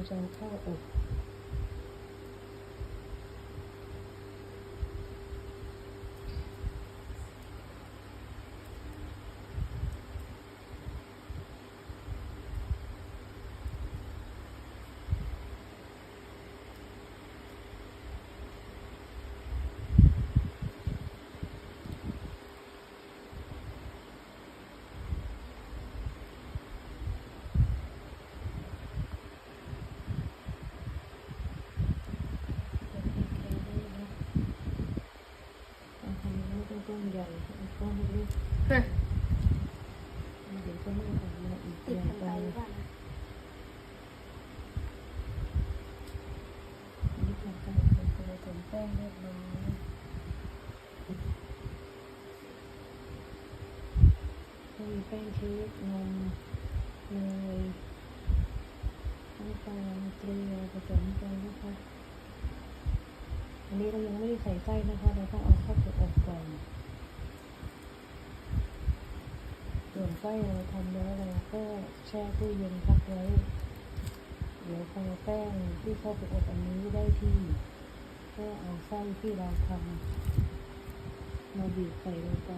ก็เดี๋ยวเราจะเอาเข้าอบ เอาทำให้เป็นก้อนใหญ่เอาก้อนเล็ก ฮะๆเดี๋ยติดอย่างกันไปไปหรือเปล่านนี่ค่ะก็เป็นตัวผงแป้งเรียบร้อยมีแป้งเค้กนมเนยน้ำตาลเกลือผสมกันนะคะ อันนี้เรายังไม่ได้ใส่ไส้นะคะ เราต้องเอาเข้าไปอบก่อน ส่วนไส้เราทำแล้วเราก็แช่ตู้เย็นพักไว้ เดี๋ยวพอแป้งที่เข้าไปอบอันนี้ได้ที่ก็เอาไส้ที่เราทำมาบีบใส่ลงไป